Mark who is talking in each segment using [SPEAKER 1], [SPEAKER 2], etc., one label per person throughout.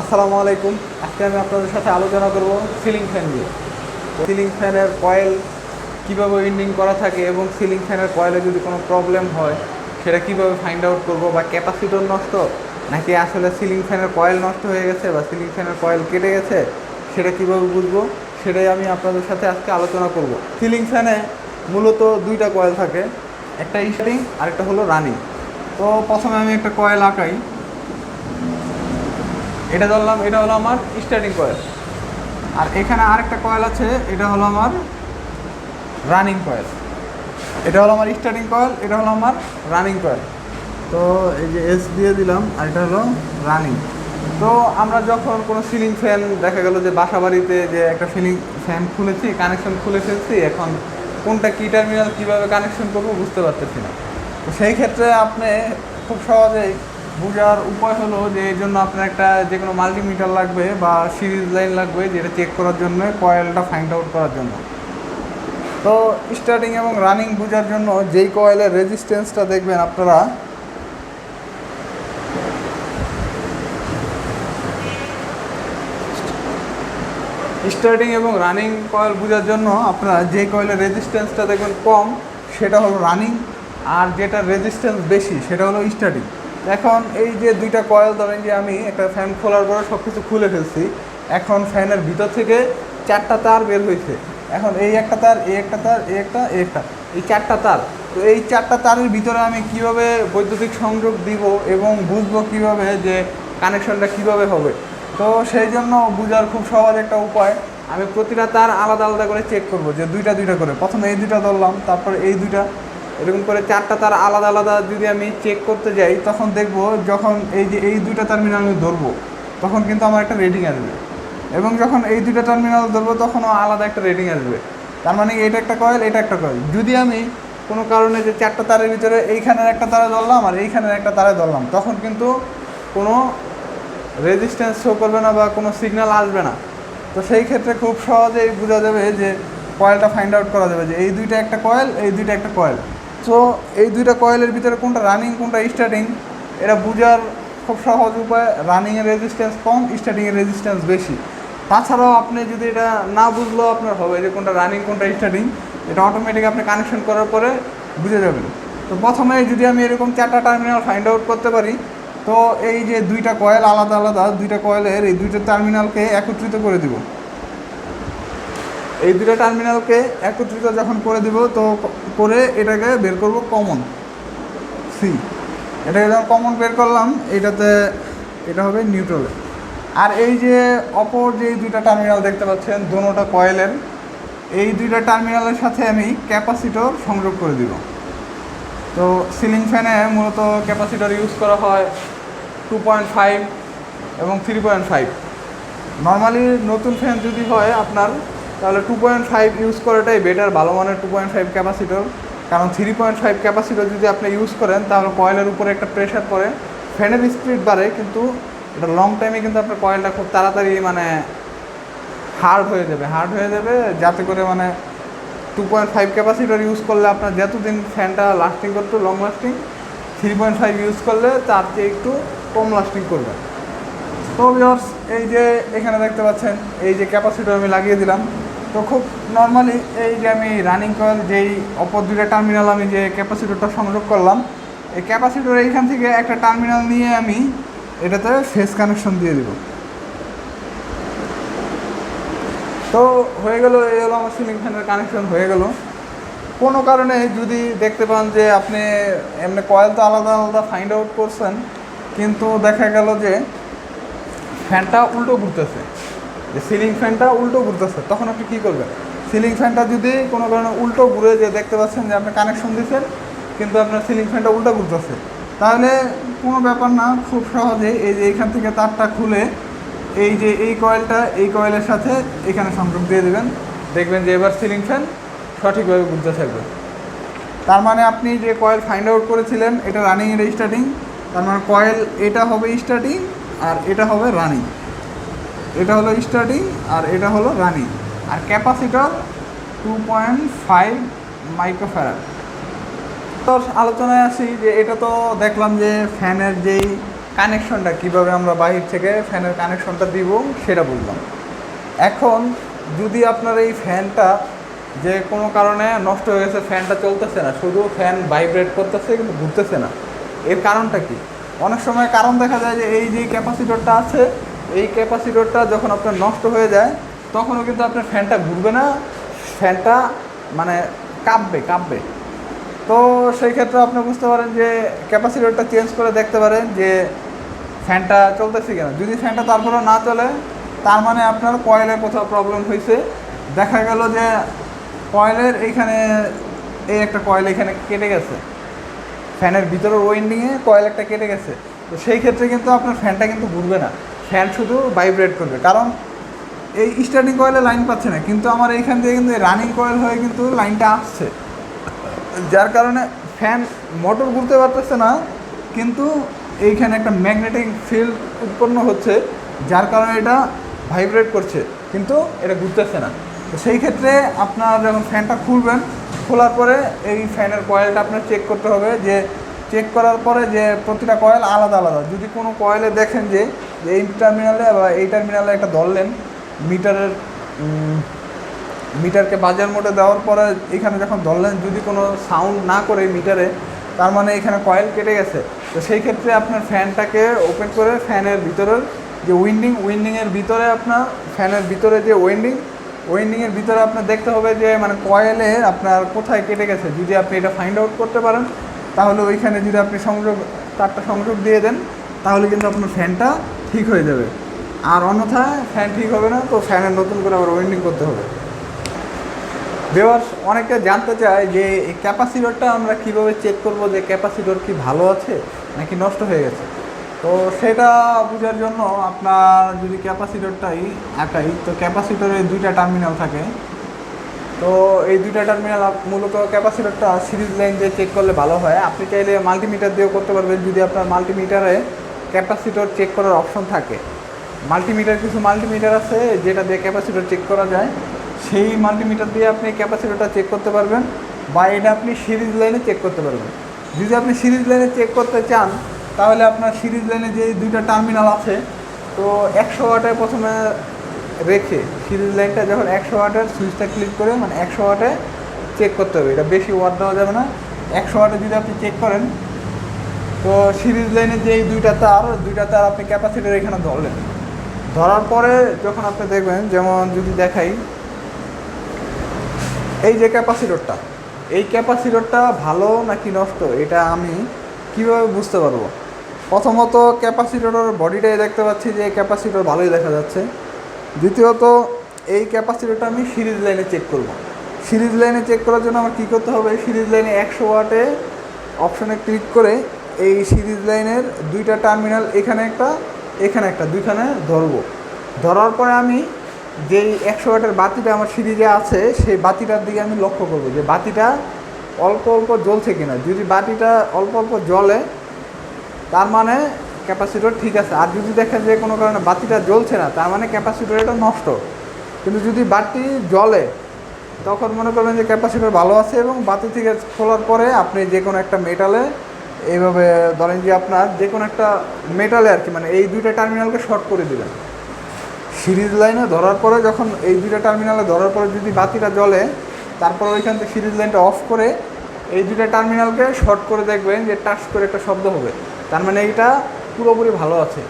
[SPEAKER 1] আসসালামু আলাইকুম। আজকে আমি আপনাদের সাথে আলোচনা করব সিলিং ফ্যান নিয়ে। সিলিং ফ্যানের কয়েল কীভাবে উইন্ডিং করা থাকে এবং সিলিং ফ্যানের কয়েলে যদি কোনো প্রবলেম হয়, সেটা কীভাবে ফাইন্ড আউট করব বা ক্যাপাসিটর নষ্ট নাকি আসলে সিলিং ফ্যানের কয়েল নষ্ট হয়ে গেছে বা সিলিং ফ্যানের কয়েল কেটে গেছে, সেটা কীভাবে বুঝব, সেটাই আমি আপনাদের সাথে আজকে আলোচনা করব। সিলিং ফ্যানে মূলত দুইটা কয়েল থাকে, একটা স্টারিং আর একটা হলো রানিং। তো প্রথমে আমি একটা কয়েল আঁকাই। এটা ধরলাম, এটা হলো আমার স্টার্টিং কয়েল আর এখানে আরেকটা কয়েল আছে, এটা হলো আমার রানিং কয়েল এটা হলো আমার স্টার্টিং কয়েল এটা হলো আমার রানিং কয়েল তো এই যে এস দিয়ে দিলাম, আর এটা হলো রানিং তো আমরা যখন কোনো সিলিং ফ্যান দেখা গেল যে বাসা বাড়িতে যে একটা সিলিং ফ্যান খুলেছি কানেকশন খুলে ফেলছি, এখন কোনটা কী টার্মিনাল কীভাবে কানেকশন করব বুঝতে পারতেছি না। তো সেই ক্ষেত্রে আপনি খুব সহজেই বোঝার উপায় হলো যে এই জন্য আপনার একটা যে কোনো মাল্টিমিটার লাগবে বা সিরিজ লাইন লাগবে যেটা চেক করার জন্য কয়েলটা ফাইন্ড আউট করার জন্য। তো স্টার্টিং এবং রানিং বোঝার জন্য যেই কয়েলের রেজিস্ট্যান্সটা দেখবেন আপনারা স্টার্টিং এবং রানিং কয়েল বোঝার জন্য আপনারা যে কয়েলের রেজিস্ট্যান্সটা দেখবেন কম, সেটা হলো রানিং আর যেটা রেজিস্ট্যান্স বেশি, সেটা হলো স্টার্টিং এখন এই যে দুইটা কয়েল ধরেন যে আমি একটা ফ্যান খোলার পরে সব কিছু খুলে ফেলছি, এখন ফ্যানের ভিতর থেকে চারটা তার বের হয়েছে এখন এই একটা তার, এই একটা তার, এই একটা এই একটা, এই চারটা তার। তো এই চারটা তারের ভিতরে আমি কীভাবে বৈদ্যুতিক সংযোগ দিব এবং বুঝব কীভাবে যে কানেকশনটা কীভাবে হবে? তো সেই জন্য বোঝার খুব সহজ একটা উপায়। আমি প্রতিটা তার আলাদা আলাদা করে চেক করব, যে দুইটা দুইটা করে। প্রথমে এই দুইটা ধরলাম, তারপর এই দুইটা। এরকম করে চারটা তার আলাদা আলাদা যদি আমি চেক করতে যাই, তখন দেখব যখন এই যে, এই দুইটা টার্মিনাল আমি ধরবো, তখন কিন্তু আমার একটা রেটিং আসবে। এবং যখন এই দুইটা টার্মিনাল ধরবো, তখনও আলাদা একটা রেটিং আসবে। তার মানে এটা একটা কয়েল এটা একটা কয়েল যদি আমি কোনো কারণে যে চারটা তারের ভিতরে এইখানের একটা তারে ধরলাম আর এইখানের একটা তারে ধরলাম, তখন কিন্তু কোনো রেজিস্ট্যান্স শো করবে না বা কোনো সিগন্যাল আসবে না। তো সেই ক্ষেত্রে খুব সহজেই বোঝা যাবে যে কয়েলটা ফাইন্ড আউট করা যাবে যে এই দুইটা একটা কয়েল এই দুইটা একটা কয়েল তো এই দুইটা কয়েলের ভিতরে কোনটা রানিং কোনটা স্টার্টিং এটা বোঝার খুব সহজ উপায় রানিংয়ের রেজিস্ট্যান্স কম স্টার্টিংয়ের রেজিস্ট্যান্স বেশি। তাছাড়াও আপনি যদি এটা না বুঝলেও আপনার হবে যে কোনটা রানিং কোনটা স্টার্টিং এটা অটোমেটিক আপনি কানেকশন করার পরে বুঝে যাবেন। তো প্রথমে যদি আমি এরকম চারটা টার্মিনাল ফাইন্ড আউট করতে পারি, তো এই যে দুইটা কয়েল আলাদা আলাদা দুইটা কয়েলের এই দুইটা টার্মিনালকে একত্রিত করে দিব। এই দুইটা টার্মিনালকে একত্রিত যখন করে দিব, তো করে এটাকে বের করব কমন সি এটাকে যখন কমন বের করলাম, এটাতে এটা হবে নিউট্রাল আর এই যে অপর যে দুইটা টার্মিনাল দেখতে পাচ্ছেন, দোনোটা কয়েলের এই দুইটা টার্মিনালের সাথে আমি ক্যাপাসিটর সংযোগ করে দিব। তো সিলিং ফ্যানে মূলত ক্যাপাসিটর ইউজ করা হয় টু পয়েন্ট ফাইভ এবং থ্রি পয়েন্ট ফাইভ নর্মালি নতুন ফ্যান যদি হয়, আপনার তাহলে টু পয়েন্ট ফাইভ ইউজ করাটাই বেটার ভালো মানের টু পয়েন্ট ফাইভ ক্যাপাসিটর কারণ থ্রি পয়েন্ট ফাইভ ক্যাপাসিটর যদি আপনি ইউজ করেন, তাহলে কয়েলের উপরে একটা প্রেশার পড়ে ফ্যানের স্পিড বাড়ে, কিন্তু এটা লং টাইমে কিন্তু আপনার কয়েলটা খুব তাড়াতাড়ি মানে হার্ড হয়ে যাবে হার্ড হয়ে যাবে, যাতে করে মানে two point five capacitor use করলে আপনার যতদিন ফ্যানটা লাস্টিং করতো long lasting three point five use করলে তার চেয়ে একটু কম লাস্টিং করবে। তো ভিউয়ার্স এই যে এখানে দেখতে পাচ্ছেন, এই যে ক্যাপাসিটর আমি লাগিয়ে দিলাম। তো খুব নর্মালি এই যে আমি রানিং কয়েল যেই অপর দুইটা টার্মিনাল আমি যে ক্যাপাসিটরটা সংযোগ করলাম, এই ক্যাপাসিটর এইখান থেকে একটা টার্মিনাল নিয়ে আমি এটাতে ফেস কানেকশন দিয়ে দিব। তো হয়ে গেল, এই হলো আমার সিলিং ফ্যানের কানেকশন হয়ে গেল। কোনো কারণে যদি দেখতে পান যে আপনি এমনি কয়েল তো আলাদা আলাদা ফাইন্ড আউট করছেন, কিন্তু দেখা গেল যে ফ্যানটা উল্টো ঘুরতেছে। যে সিলিং ফ্যানটা উল্টো ঘুরতেছে, তখন আপনি কী করবেন? সিলিং ফ্যানটা যদি কোনো কারণে উল্টো ঘুরে যে দেখতে পাচ্ছেন যে আপনি কানেকশন দিচ্ছেন কিন্তু আপনার সিলিং ফ্যানটা উল্টো ঘুরতেছে, তাহলে কোনো ব্যাপার না, খুব সহজে এই যে এইখান থেকে তারটা খুলে এই যে এই কয়েলটা এই কয়েলের সাথে এখানে সংযোগ দিয়ে দেবেন। দেখবেন যে এবার সিলিং ফ্যান সঠিকভাবে ঘুরতে থাকবে। তার মানে আপনি যে কয়েল ফাইন্ড আউট করেছিলেন, এটা রানিং এর স্টার্টিং তার মানে কয়েল এটা হবে স্টার্টিং আর এটা হবে রানিং এটা হলো স্টার্টিং আর এটা হলো রানিং আর capacitor two point five microfarad তো আলোচনায় আসি যে এটা তো দেখলাম যে ফ্যানের যেই কানেকশনটা কীভাবে আমরা বাহির থেকে ফ্যানের কানেকশনটা দিব সেটা বললাম এখন যদি আপনার এই ফ্যানটা যে কোনো কারণে নষ্ট হয়ে গেছে, ফ্যানটা চলতেছে না, শুধু ফ্যান ভাইব্রেট করতেছে কিন্তু ঘুরতেছে না, এর কারণটা কি? অনেক সময় কারণ দেখা যায় যে এই যে ক্যাপাসিটরটা আছে এই ক্যাপাসিটরটা যখন আপনার নষ্ট হয়ে যায়, তখনও কিন্তু আপনার ফ্যানটা ঘুরবে না, ফ্যানটা মানে কাঁপবে কাঁপবে। তো সেই ক্ষেত্রে আপনি বুঝতে পারেন যে ক্যাপাসিটরটা চেঞ্জ করে দেখতে পারেন যে ফ্যানটা চলতেছে কিনা। যদি ফ্যানটা তারপরে না চলে, তার মানে আপনার কয়েলের কোথাও প্রবলেম হয়েছে। দেখা গেল যে কয়েলের এইখানে, এই একটা কয়েল এখানে কেটে গেছে। ফ্যানের ভিতরের ওয়েন্ডিংয়ে কয়েল একটা কেটে গেছে। তো সেই ক্ষেত্রে কিন্তু আপনার ফ্যানটা কিন্তু ঘুরবে না। ফ্যান শুধু ভাইব্রেট করবে। কারণ এই স্টার্টিং কয়েলে লাইন পাচ্ছে না, কিন্তু আমার এইখান থেকে কিন্তু রানিং কয়েল হয়ে কিন্তু লাইনটা আসছে। যার কারণে ফ্যান মোটর ঘুরতে পারতেছে না, কিন্তু এইখানে একটা ম্যাগনেটিক ফিল্ড উৎপন্ন হচ্ছে, যার কারণে এটা ভাইব্রেট করছে, কিন্তু এটা ঘুরতেছে না। তো সেই ক্ষেত্রে আপনার যখন ফ্যানটা খুলবেন, খোলার পরে এই ফ্যানের কয়েলটা আপনার চেক করতে হবে যে চেক করার পরে যে প্রতিটা কয়েল আলাদা আলাদা। যদি কোনো কয়েলে দেখেন যে যে এই টার্মিনালে বা এই টার্মিনালে একটা ধরলেন, মিটারের মিটারকে বাজার মোটে দেওয়ার পরে এখানে যখন ধরলেন, যদি কোনো সাউন্ড না করে মিটারে, তার মানে এখানে কয়েল কেটে গেছে। তো সেই ক্ষেত্রে আপনার ফ্যানটাকে ওপেন করে ফ্যানের ভিতরের যে উইন্ডিং উইন্ডিংয়ের ভিতরে আপনার ফ্যানের ভিতরে যে উইন্ডিং উইন্ডিংয়ের ভিতরে আপনার দেখতে হবে যে মানে কয়েলে আপনার কোথায় কেটে গেছে। যদি আপনি এটা ফাইন্ড আউট করতে পারেন, তাহলে ওইখানে যদি আপনি সংযোগ, তারটা সংযোগ দিয়ে দেন, তাহলে কিন্তু আপনার ফ্যানটা ঠিক হয়ে যাবে। আর অন্যথায় ফ্যান ঠিক হবে না, তো ফ্যানের নতুন করে আবার ওয়েন্ডিং করতে হবে। ভিউয়ার্স অনেকে জানতে চায় যে, এই ক্যাপাসিটরটা আমরা কীভাবে চেক করব যে ক্যাপাসিটর কি ভালো আছে নাকি নষ্ট হয়ে গেছে? তো সেটা বোঝার জন্য আপনার যদি ক্যাপাসিটরটাই একাই তো ক্যাপাসিটরে দুইটা টার্মিনাল থাকে। তো এই দুইটা টার্মিনাল মূলত ক্যাপাসিটরটা সিরিজ লাইন দিয়ে চেক করলে ভালো হয়। আপনি চাইলে মাল্টিমিটার দিয়েও করতে পারবেন। যদি আপনার মাল্টিমিটারে ক্যাপাসিটর চেক করার অপশন থাকে। মাল্টিমিটার কিছু মাল্টিমিটার আছে যেটা দিয়ে ক্যাপাসিটর চেক করা যায়। সেই মাল্টিমিটার দিয়ে আপনি ক্যাপাসিটরটা চেক করতে পারবেন বা এটা আপনি সিরিজ লাইনে চেক করতে পারবেন। যদি আপনি সিরিজ লাইনে চেক করতে চান, তাহলে আপনার সিরিজ লাইনে যে দুইটা টার্মিনাল আছে, তো একশো ওয়াটে প্রথমে রেখে সিরিজ লাইনটা যখন একশো ওয়াটের সুইচটা ক্লিক করে মানে একশো ওয়াটে চেক করতে হবে। এটা বেশি ওয়াট দেওয়া যাবে না। একশো ওয়াটে যদি আপনি চেক করেন তো সিরিজ লাইনের যে এই দুইটা তার দুইটা তার আপনি ক্যাপাসিটার এখানে ধরলেন। ধরার পরে যখন আপনি দেখবেন, যেমন যদি দেখাই, এই যে ক্যাপাসিটরটা, এই ক্যাপাসিটরটা ভালো নাকি নষ্ট, এটা আমি কীভাবে বুঝতে পারব? প্রথমত ক্যাপাসিটরের বডিটাই দেখতে পাচ্ছি যে ক্যাপাসিটর ভালোই দেখা যাচ্ছে। দ্বিতীয়ত, এই ক্যাপাসিটরটা আমি সিরিজ লাইনে চেক করব। সিরিজ লাইনে চেক করার জন্য আমার কী করতে হবে? সিরিজ লাইনে একশো ওয়াটে অপশনে ক্লিক করে এই সিরিজ লাইনের দুইটা টার্মিনাল, এখানে একটা এখানে একটা, দুইখানে ধরবো। ধরার পরে আমি যেই একশো ওয়াটের বাতিটা আমার সিরিজে আছে, সেই বাতিটার দিকে আমি লক্ষ্য করব যে বাতিটা অল্প অল্প জ্বলছে কিনা। যদি বাতিটা অল্প অল্প জ্বলে, তার মানে ক্যাপাসিটর ঠিক আছে। আর যদি দেখেন যে কোনো কারণে বাতিটা জ্বলছে না, তার মানে ক্যাপাসিটর এটা নষ্ট। কিন্তু যদি বাতি জ্বলে, তখন মনে করবেন যে ক্যাপাসিটর ভালো আছে এবং বাতি থেকে খোলার পরে আপনি যে কোনো একটা মেটালে এইভাবে ধরেন যে আপনার যে কোনো একটা মেটালে আর কি মানে এই দুইটা টার্মিনালকে শর্ট করে দিবেন সিরিজ লাইনে ধরার পরে যখন এই দুইটা টার্মিনালে ধরার পরে যদি বাতিটা জ্বলে, তারপর ওইখান থেকে সিরিজ লাইনটা অফ করে এই দুইটা টার্মিনালকে শর্ট করে দেখবেন যে টাচ করে একটা শব্দ হবে। তার মানে এইটা পুরোপুরি ভালো আছে।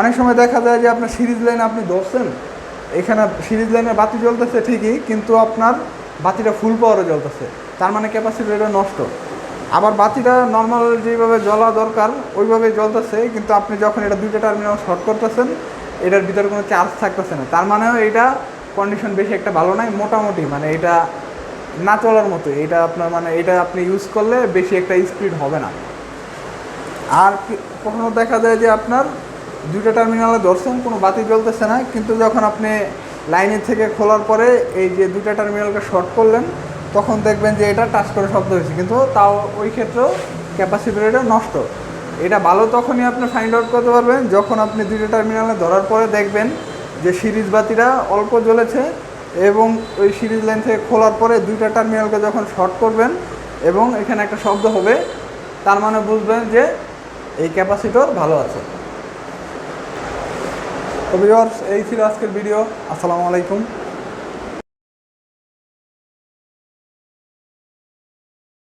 [SPEAKER 1] অনেক সময় দেখা যায় যে আপনার সিরিজ লাইনে আপনি ধরছেন, এখানে সিরিজ লাইনে বাতি জ্বলতেছে ঠিকই, কিন্তু আপনার বাতিটা ফুল পাওয়ারও জ্বলতেছে। তার মানে ক্যাপাসিটি এটা নষ্ট। আবার বাতিটা নর্মাল যেভাবে জ্বলা দরকার ওইভাবে জ্বলতেছে, কিন্তু আপনি যখন এটা দুইটা টার্মিনাল শর্ট করতেছেন, এটার ভিতরে কোনো চার্জ থাকতেছে না। তার মানেও এটা কন্ডিশন বেশি একটা ভালো নয় মোটামুটি মানে এটা না চলার মতো, এটা আপনার মানে এটা আপনি ইউজ করলে বেশি একটা স্পিড হবে না। আর কখনো দেখা যায় যে আপনার দুইটা টার্মিনালে ধরছেন, কোনো বাতি জ্বলতেছে না, কিন্তু যখন আপনি লাইনের থেকে খোলার পরে এই যে দুইটা টার্মিনালকে শর্ট করলেন তখন দেখবেন যে এটা টাচ করে শব্দ হয়েছে। কিন্তু তাও ওই ক্ষেত্রেও ক্যাপাসিটর এটা নষ্ট। এটা ভালো তখনই আপনি ফাইন্ড আউট করতে পারবেন, যখন আপনি দুইটা টার্মিনালে ধরার পরে দেখবেন যে সিরিজ বাতিটা অল্প জ্বলেছে এবং ওই সিরিজ লাইন থেকে খোলার পরে দুইটা টার্মিনালকে যখন শর্ট করবেন এবং এখানে একটা শব্দ হবে, তার মানে বুঝবেন যে এই ক্যাপাসিটর ভালো আছে। তো ভিউয়ার্স এই ছিল আজকের ভিডিও আসসালামু আলাইকুম।